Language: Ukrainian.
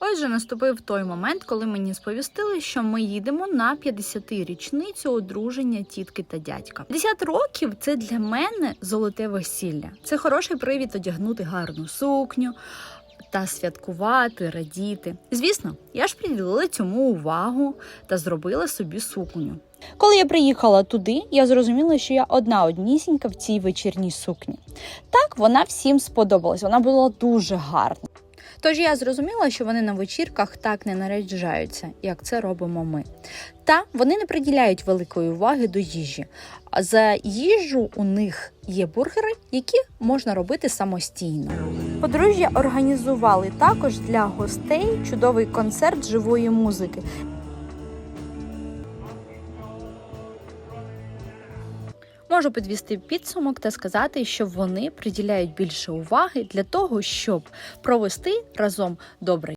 Отже, наступив той момент, коли мені сповістили, що ми їдемо на 50-річницю одруження тітки та дядька. 50 років це для мене золоте весілля. Це хороший привід одягнути гарну сукню. Та святкувати, радіти. Звісно, я ж приділила цьому увагу та зробила собі сукню. Коли я приїхала туди, я зрозуміла, що я одна однісінька в цій вечірній сукні. Так, вона всім сподобалась, вона була дуже гарна. Тож я зрозуміла, що вони на вечірках так не наряджаються, як це робимо ми. Та вони не приділяють великої уваги до їжі. А за їжу у них є бургери, які можна робити самостійно. Подружжя організували також для гостей чудовий концерт живої музики. Можу підвести підсумок та сказати, що вони приділяють більше уваги для того, щоб провести разом добре